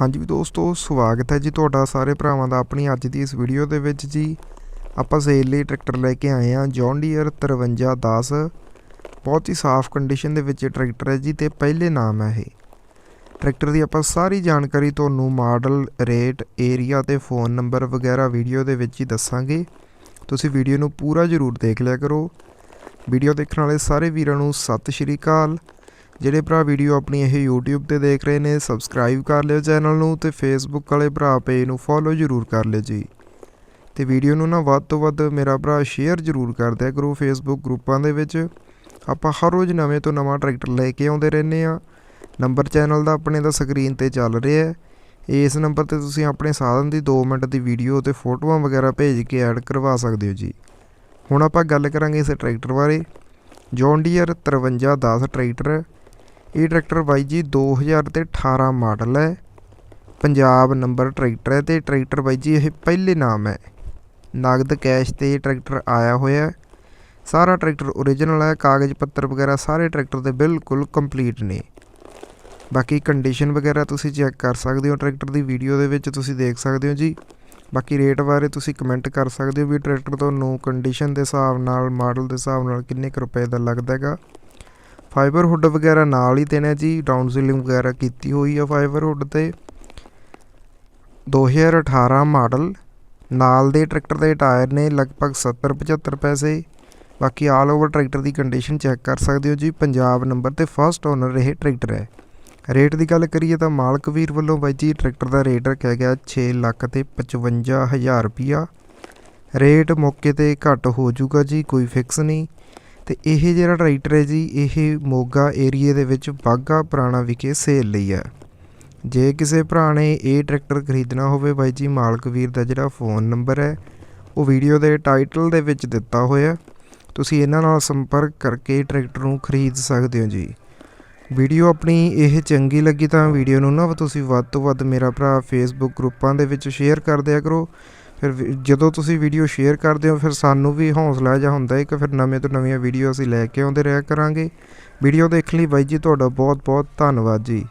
ਹਾਂਜੀ ਵੀ ਦੋਸਤੋ, ਸਵਾਗਤ ਹੈ ਜੀ ਤੁਹਾਡਾ ਸਾਰੇ ਭਰਾਵਾਂ ਦਾ ਆਪਣੀ ਅੱਜ ਦੀ ਇਸ ਵੀਡੀਓ ਦੇ ਵਿੱਚ ਜੀ। ਆਪਾਂ ਸੇਲ ਲਈ ਟਰੈਕਟਰ ਲੈ ਕੇ ਆਏ ਹਾਂ ਜੌਨ ਡੀਅਰ 5310 ਬਹੁਤ ਹੀ ਸਾਫ਼ ਕੰਡੀਸ਼ਨ ਦੇ ਵਿੱਚ ਇਹ ਟਰੈਕਟਰ ਹੈ ਜੀ ਤੇ ਪਹਿਲੇ ਨਾਮ ਹੈ ਇਹ। ਟਰੈਕਟਰ ਦੀ ਆਪਾਂ ਸਾਰੀ ਜਾਣਕਾਰੀ ਤੁਹਾਨੂੰ ਮਾਡਲ, ਰੇਟ, ਏਰੀਆ ਤੇ ਫੋਨ ਨੰਬਰ ਵਗੈਰਾ ਵੀਡੀਓ ਦੇ ਵਿੱਚ ਹੀ ਦੱਸਾਂਗੇ। ਤੁਸੀਂ ਵੀਡੀਓ ਨੂੰ ਪੂਰਾ ਜ਼ਰੂਰ ਦੇਖ ਲਿਆ ਕਰੋ। ਵੀਡੀਓ ਦੇਖਣ ਵਾਲੇ ਸਾਰੇ ਵੀਰਾਂ ਨੂੰ ਸਤਿ ਸ਼੍ਰੀ ਅਕਾਲ। ਜਿਹੜੇ ਭਰਾ ਵੀਡੀਓ ਆਪਣੀ ਇਹ YouTube ਤੇ ਦੇਖ ਰਹੇ ਨੇ ਸਬਸਕ੍ਰਾਈਬ ਕਰ ਲਿਓ ਚੈਨਲ ਨੂੰ ਤੇ Facebook ਵਾਲੇ ਭਰਾ ਪੇਜ ਨੂੰ ਫੋਲੋ ਜ਼ਰੂਰ ਕਰ ਲਿਓ ਜੀ। ਤੇ ਵੀਡੀਓ ਨੂੰ ਨਾ ਵੱਧ ਤੋਂ ਵੱਧ ਮੇਰਾ ਭਰਾ ਸ਼ੇਅਰ ਜ਼ਰੂਰ ਕਰ ਦਿਆ ਕਰੋ Facebook ਗਰੁੱਪਾਂ ਦੇ ਵਿੱਚ। ਆਪਾਂ ਹਰ ਰੋਜ਼ ਨਵੇਂ ਤੋਂ ਨਵਾਂ ਟਰੈਕਟਰ ਲੈ ਕੇ ਆਉਂਦੇ ਰਹਿੰਦੇ ਆ ਨੰਬਰ ਚੈਨਲ ਦਾ ਆਪਣੇ ਦਾ ਸਕਰੀਨ ਤੇ ਚੱਲ ਰਿਹਾ ਹੈ। ਇਸ ਨੰਬਰ ਤੇ ਤੁਸੀਂ ਆਪਣੇ ਸਾਧਨ ਦੀ 2 ਮਿੰਟ ਦੀ ਵੀਡੀਓ ਤੇ ਫੋਟੋਆਂ ਵਗੈਰਾ ਭੇਜ ਕੇ ਐਡ ਕਰਵਾ ਸਕਦੇ ਹੋ ਜੀ। ਹੁਣ ਆਪਾਂ ਗੱਲ ਕਰਾਂਗੇ ਇਸ ਟਰੈਕਟਰ ਬਾਰੇ। ਜੌਨ ਡੀਅਰ 5310 ਟਰੈਕਟਰ ਇਹ ਟਰੈਕਟਰ ਬਾਈ ਜੀ 2000 ਤੇ 18 ਮਾਡਲ ਹੈ। ਪੰਜਾਬ ਨੰਬਰ ਟਰੈਕਟਰ ਹੈ ਤੇ ਟਰੈਕਟਰ ਬਾਈ ਜੀ ਇਹ ਪਹਿਲੇ ਨਾਮ ਹੈ। ਨਗਦ ਕੈਸ਼ ਤੇ ਇਹ ਟਰੈਕਟਰ ਆਇਆ ਹੋਇਆ ਸਾਰਾ ਟਰੈਕਟਰ ਓਰੀਜਨਲ ਹੈ, ਕਾਗਜ਼ ਪੱਤਰ ਵਗੈਰਾ ਸਾਰੇ ਟਰੈਕਟਰ ਦੇ ਬਿਲਕੁਲ ਕੰਪਲੀਟ ਨੇ। ਬਾਕੀ ਕੰਡੀਸ਼ਨ ਵਗੈਰਾ ਤੁਸੀਂ ਚੈੱਕ ਕਰ ਸਕਦੇ ਹੋ ਟਰੈਕਟਰ ਦੀ ਵੀਡੀਓ ਦੇ ਵਿੱਚ, ਤੁਸੀਂ ਦੇਖ ਸਕਦੇ ਹੋ ਜੀ। ਬਾਕੀ ਰੇਟ ਬਾਰੇ ਤੁਸੀਂ ਕਮੈਂਟ ਕਰ ਸਕਦੇ ਹੋ ਵੀ ਟਰੈਕਟਰ ਤੁਹਾਨੂੰ ਕੰਡੀਸ਼ਨ ਦੇ ਹਿਸਾਬ ਨਾਲ ਮਾਡਲ ਦੇ ਹਿਸਾਬ ਨਾਲ ਕਿੰਨੇ ਕੁ ਰੁਪਏ ਦਾ ਲੱਗਦਾ ਹੈਗਾ। ਫਾਈਬਰ ਹੁੱਡ ਵਗੈਰਾ ਨਾਲ ਹੀ ਦੇਣਾ ਜੀ ਡਾਊਨ ਸੀਲਿੰਗ ਵਗੈਰਾ ਕੀਤੀ ਹੋਈ ਆ ਫਾਈਬਰ ਹੁੱਡ ਤੇ 2018 ਮਾਡਲ, ਨਾਲ ਦੇ ਟਰੈਕਟਰ ਦੇ ਟਾਇਰ ਨੇ ਲਗਭਗ 70 75 ਪੈਸੇ, ਬਾਕੀ ਆਲ ਓਵਰ ਟਰੈਕਟਰ ਦੀ ਕੰਡੀਸ਼ਨ ਚੈੱਕ ਕਰ ਸਕਦੇ ਹੋ ਜੀ, ਪੰਜਾਬ ਨੰਬਰ ਤੇ ਫਰਸਟ ਓਨਰ ਇਹ ਟਰੈਕਟਰ ਹੈ। ਰੇਟ ਦੀ ਗੱਲ ਕਰੀਏ ਤਾਂ ਮਾਲਕ ਵੀਰ ਵੱਲੋਂ ਬਾਈ ਜੀ, ਟਰੈਕਟਰ ਦਾ ਰੇਟ ਰੱਖਿਆ ਗਿਆ 6 ਲੱਖ ਤੇ 55000 ਰੁਪਿਆ ਰੇਟ ਮੌਕੇ ਤੇ ਘੱਟ ਹੋ ਜਾਊਗਾ ਜੀ, ਕੋਈ ਫਿਕਸ ਨਹੀਂ। ਤੇ ਇਹ ਜਿਹੜਾ ਟਰੈਕਟਰ ਹੈ ਜੀ, ਇਹ ਮੋਗਾ ਏਰੀਏ ਦੇ ਵਿੱਚ ਬਾਗਾ ਪੁਰਾਣਾ ਵਿਖੇ ਸੇਲ ਲਈ ਹੈ। ਜੇ ਕਿਸੇ ਭਰਾ ਨੇ ਇਹ ਟਰੈਕਟਰ ਖਰੀਦਣਾ ਹੋਵੇ, ਬਾਈ ਜੀ, ਮਾਲਕ ਵੀਰ ਦਾ ਜਿਹੜਾ ਫੋਨ ਨੰਬਰ ਹੈ, ਉਹ ਵੀਡੀਓ ਦੇ ਟਾਈਟਲ ਦੇ ਵਿੱਚ ਦਿੱਤਾ ਹੋਇਆ ਤੁਸੀਂ ਇਹਨਾਂ ਨਾਲ ਸੰਪਰਕ ਕਰਕੇ ਟਰੈਕਟਰ ਨੂੰ ਖਰੀਦ ਸਕਦੇ ਹੋ ਜੀ। ਵੀਡੀਓ ਆਪਣੀ ਇਹ ਚੰਗੀ ਲੱਗੀ ਤਾਂ ਵੀਡੀਓ ਨੂੰ ਨਾ ਤੁਸੀਂ ਵੱਧ ਤੋਂ ਵੱਧ ਮੇਰਾ ਭਰਾ ਫੇਸਬੁੱਕ ਗਰੁੱਪਾਂ ਦੇ ਵਿੱਚ ਸ਼ੇਅਰ ਕਰ ਦਿਆ ਕਰੋ। ਫਿਰ ਵੀ- ਜਦੋਂ ਤੁਸੀਂ ਵੀਡੀਓ ਸ਼ੇਅਰ ਕਰਦੇ ਹੋ, ਫਿਰ ਸਾਨੂੰ ਵੀ ਹੌਸਲਾ ਜਿਹਾ ਹੁੰਦਾ ਹੈ ਕਿ ਫਿਰ ਨਵੇਂ ਤੋਂ ਨਵੀਆਂ ਵੀਡੀਓ ਅਸੀਂ ਲੈ ਕੇ ਆਉਂਦੇ ਰਿਹਾ ਕਰਾਂਗੇ। ਵੀਡੀਓ ਦੇਖਣ ਲਈ ਬਾਈ ਜੀ, ਤੁਹਾਡਾ ਬਹੁਤ ਬਹੁਤ ਧੰਨਵਾਦ ਜੀ।